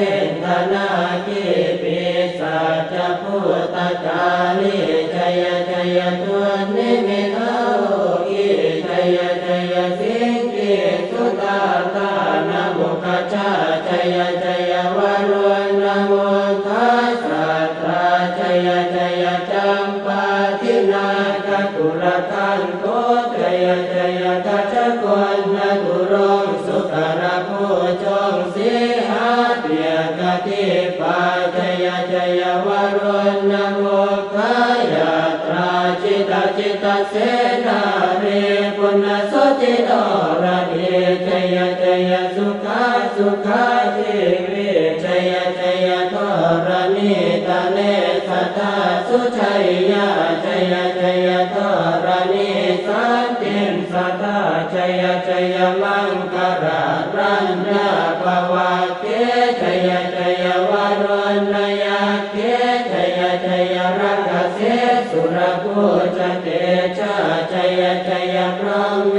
นาเกณฑนาคิปิสัจพุทธาลีชยชยตุนิมิตาโลกีชยชยสิงกิสุตาตานมุขจาชยชยวารุณโมทัสสะตราชยชยจัมปาทินาคกุลคันโตชยชยกัจจกวนนตุรงสุขารภูจงสีหาเปี ยกติปาชยชยวารุณโมขายาตราจิตาจิตาเสนาเรปุณสติโนระเดชยชยสุขาสุขาทิวิชยชยทรณิตาเนสัทธาสุชัยยาชยชยทรณิสันติสัทธาชย เสสุรภูจเตชะชยชยพระเม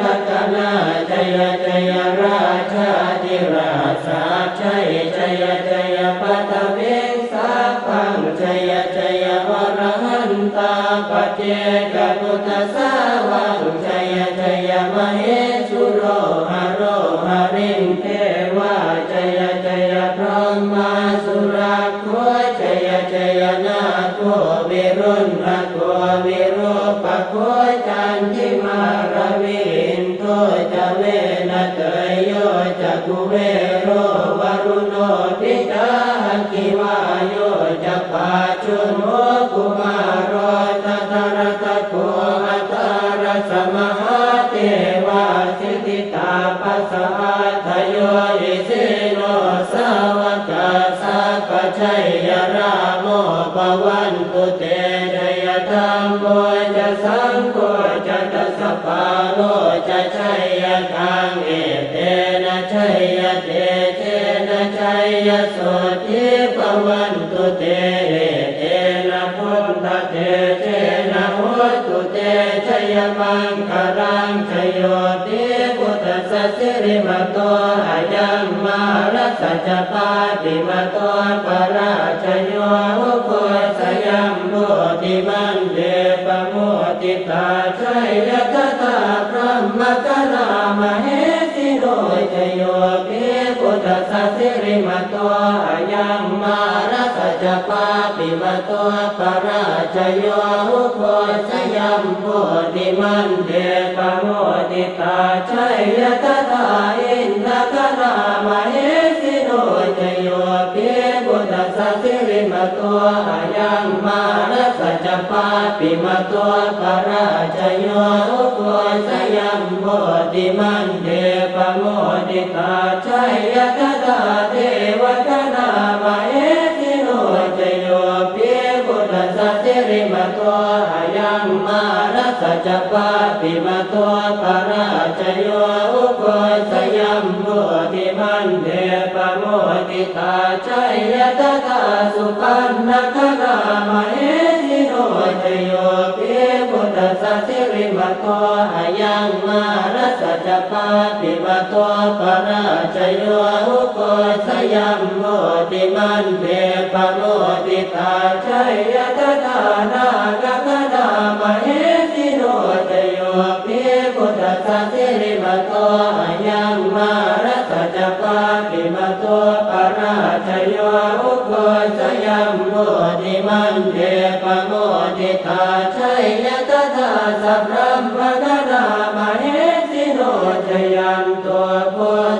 ตกนาชยชยราชาธิราชาชัยชยชยปัตเวงสัพพังชยชยวรหันตาปเจกพุทธสาวังชยชยมเหสุโรหโรหริงเทวาชยชยพรหมาสุรา กุเวโรวรุโนทิกาคิวาโยจะปาชุโนกุมารโรตัตระตะโกอัตารสมหเทวาสิทธิตาปัสสะทโยอิสิโนสาวกาสัพชัยยราโมปวันตุเตชยธรรมโมจะสังโฆจะตัสสะปาโล เตชยมังคารังชโยติพุทธัสสิริมโตอายังมารัสสะปาติมโตปราชโยอุปสยัมโมติมันเดปโมติตาชัยยตตาพระมกรามเหสิโนชโยติพุทธัสสิริมโตอายังมารัสสะ ปิมโตปราชโยอุปสยัมโมติมันเดปโมติตาชัยยตตาอินทกรามเหสิโนชโยติพุทธสัสสิริมโตอายังมารสสะปาติมโตปราชโยอุปสยัมโมติมันเดปโมติตาชัยยตตา รัสสะปาติมโตปราชโยอุปสยัมโมติมันเดปโมติตาชัยยตตาสุปันนครามเหสิโนชโยติพุทธสัสิริมโตอายังมารัสสะปาติมโตปราชโยอุปสยัมโมติมันเดปโมติตาชัยยตตานากกนามเห สัสสิริมโตอายังมารัสสะปาติมโตปราชโยอุปสยัมโมติมันเดปโมติตาชัยยตตาสัพพะมกนามเหสิโนชยันตัวโพ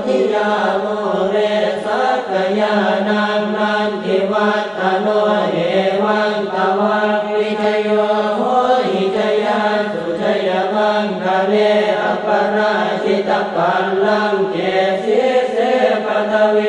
ธิยาโมเรสักยานังนันทิวัตโนเอวังตวัง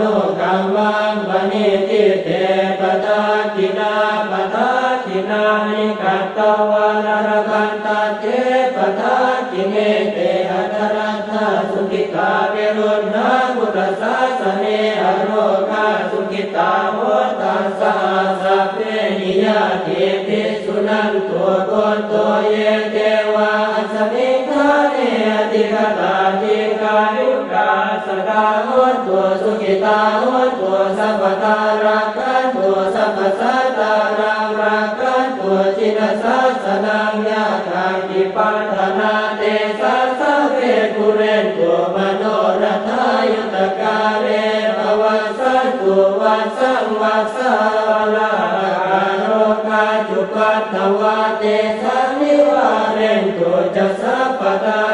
นกรรมังปณิทิเตปะทักินาปะทักินานิกัตตวานรกันตาเจปะทักิเนเตอัตรัตถสุขิตาเวรุณนาพุทธศาสเนอโรคาสุขิตาโหตัสสะสัพเพนิยาเทปิสุนันตัวโกนตัวเยเทวาสมิงคาเนอติกตาติกายุกา สกาโหตัวสุขิตาโหตัวสัพพตารักขันตัวสัพพสัตตารังรักขันตัวจินสัสสนังยาคากิปัฏนาเตสัสสะเวกุเรนตัวมโนรัฐายุตกาเรภวัสสันตุวัสสังวัสสะลาโรกาจุปัตถวาเตสันนิวาเรนตุจะสัพพตา